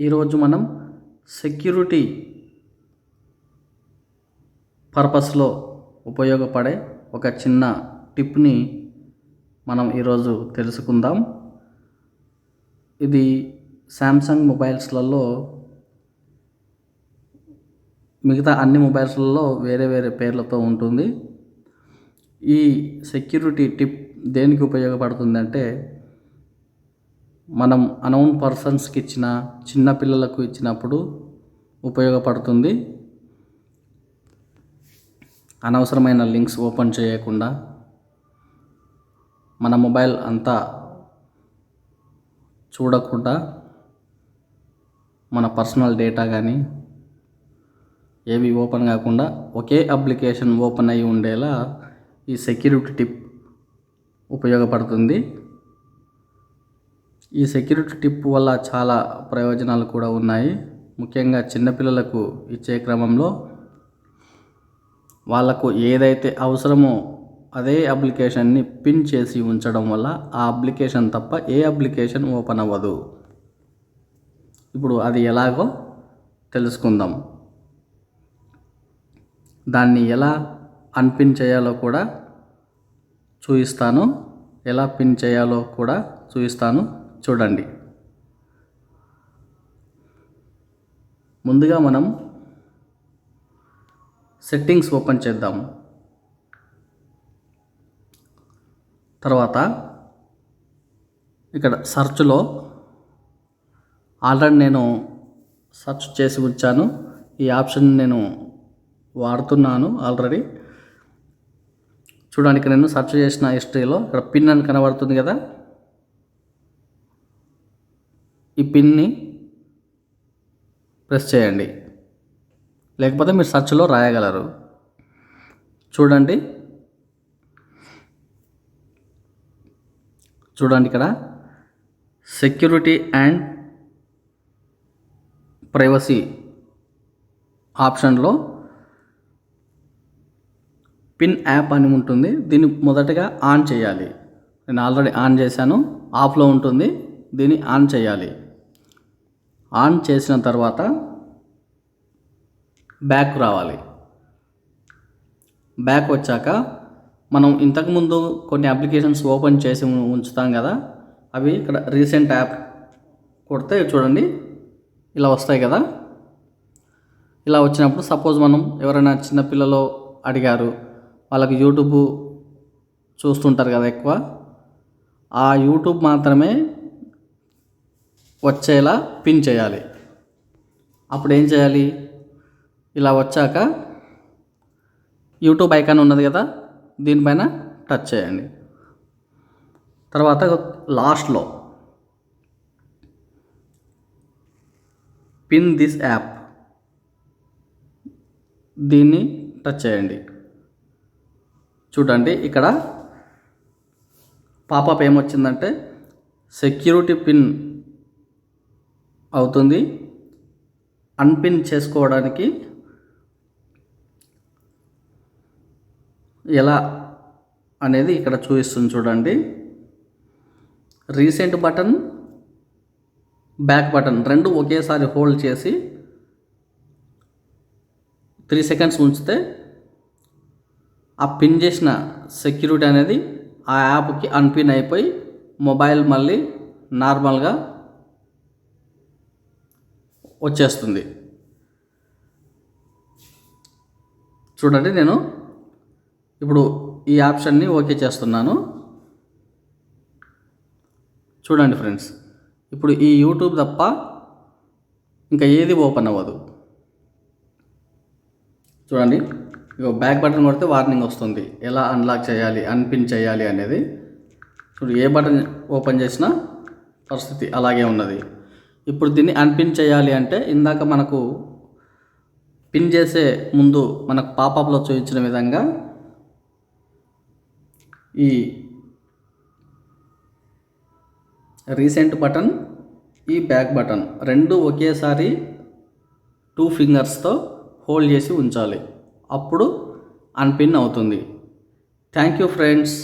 ఈరోజు మనం సెక్యూరిటీ పర్పస్లో ఉపయోగపడే ఒక చిన్న టిప్ని మనం ఈరోజు తెలుసుకుందాం. ఇది శాంసంగ్ మొబైల్స్లలో మిగతా అన్ని మొబైల్స్లలో వేరే వేరే పేర్లతో ఉంటుంది. ఈ సెక్యూరిటీ టిప్ దేనికి ఉపయోగపడుతుందంటే మనం అనౌన్ పర్సన్స్కి ఇచ్చిన చిన్న పిల్లలకు ఇచ్చినప్పుడు ఉపయోగపడుతుంది. అనవసరమైన లింక్స్ ఓపెన్ చేయకుండా మన మొబైల్ అంతా చూడకుండా మన పర్సనల్ డేటా కానీ ఏవి ఓపెన్ కాకుండా ఒకే అప్లికేషన్ ఓపెన్ అయి ఉండేలా ఈ సెక్యూరిటీ టిప్ ఉపయోగపడుతుంది. ఈ సెక్యూరిటీ టిప్ వల్ల చాలా ప్రయోజనాలు కూడా ఉన్నాయి. ముఖ్యంగా చిన్నపిల్లలకు ఇచ్చే క్రమంలో వాళ్ళకు ఏదైతే అవసరమో అదే అప్లికేషన్ని పిన్ చేసి ఉంచడం వల్ల ఆ అప్లికేషన్ తప్ప ఏ అప్లికేషన్ ఓపెన్ అవ్వదు. ఇప్పుడు అది ఎలాగో తెలుసుకుందాం. దాన్ని ఎలా అన్పిన్ చేయాలో కూడా చూపిస్తాను ఎలా పిన్ చేయాలో కూడా చూపిస్తాను చూడండి. ముందుగా మనం సెట్టింగ్స్ ఓపెన్ చేద్దాం. తర్వాత ఇక్కడ సర్చ్లో ఆల్రెడీ నేను సెర్చ్ చేసి ఉంచాను. ఈ ఆప్షన్ నేను వాడుతున్నాను ఆల్రెడీ. చూడడానికి నేను సెర్చ్ చేసిన హిస్టరీలో ఇక్కడ పిన్ అని కనబడుతుంది కదా. ఈ పిన్ని ప్రెస్ చేయండి. లేకపోతే మీరు సర్చ్లో రాయగలరు. చూడండి. చూడండి ఇక్కడ. సెక్యూరిటీ అండ్ ప్రైవసీ ఆప్షన్లో పిన్ యాప్ అని ఉంటుంది. దీన్ని మొదటగా ఆన్ చేయాలి. నేను ఆల్రెడీ ఆన్ చేశాను. ఆఫ్లో ఉంటుంది. దీన్ని ఆన్ చేయాలి. ఆన్ చేసిన తర్వాత బ్యాక్ రావాలి. బ్యాక్ వచ్చాక మనం ఇంతకుముందు కొన్ని అప్లికేషన్స్ ఓపెన్ చేసి ఉంచుతాం కదా అవి ఇక్కడ రీసెంట్ యాప్ కొడితే చూడండి ఇలా వస్తాయి కదా. ఇలా వచ్చినప్పుడు సపోజ్ మనం ఎవరైనా చిన్నపిల్లలు అడిగారు వాళ్ళకి యూట్యూబ్ చూస్తుంటారు కదా ఎక్కువ ఆ యూట్యూబ్ మాత్రమే వచ్చేలా పిన్ చేయాలి. అప్పుడు ఏం చేయాలి? ఇలా వచ్చాక యూట్యూబ్ ఐకాన్ ఉన్నది కదా దీనిపైన టచ్ చేయండి. తర్వాత లాస్ట్లో పిన్ దిస్ యాప్. దీన్ని టచ్ చేయండి. చూడండి ఇక్కడ పాపప్ ఏమొచ్చిందంటే సెక్యూరిటీ పిన్ అవుతుంది. అన్పిన్ చేసుకోవడానికి ఎలా అనేది ఇక్కడ చూపిస్తుంది చూడండి. రీసెంట్ బటన్ బ్యాక్ బటన్ రెండు ఒకేసారి హోల్డ్ చేసి త్రీ సెకండ్స్ ఉంచితే ఆ పిన్ చేసిన సెక్యూరిటీ అనేది ఆ యాప్కి అన్పిన్ అయిపోయి మొబైల్ మళ్ళీ నార్మల్గా వచ్చేస్తుంది. చూడండి నేను ఇప్పుడు ఈ ఆప్షన్ని ఓకే చేస్తున్నాను. చూడండి ఫ్రెండ్స్ ఇప్పుడు ఈ యూట్యూబ్ తప్ప ఇంకా ఏది ఓపెన్ అవ్వదు. చూడండి ఇక బ్యాక్ బటన్ కొడితే వార్నింగ్ వస్తుంది. ఎలా అన్లాక్ చేయాలి అన్పిన్ చేయాలి అనేది. ఇప్పుడు ఏ బటన్ ఓపెన్ చేసినా పరిస్థితి అలాగే ఉన్నది. ఇప్పుడు దీన్ని అన్పిన్ చేయాలి అంటే ఇందాక మనకు పిన్ చేసే ముందు మనకు పాపప్లో చూపించిన విధంగా ఈ రీసెంట్ బటన్ ఈ బ్యాక్ బటన్ రెండు ఒకేసారి టూ ఫింగర్స్తో హోల్డ్ చేసి ఉంచాలి. అప్పుడు అన్పిన్ అవుతుంది. Thank you friends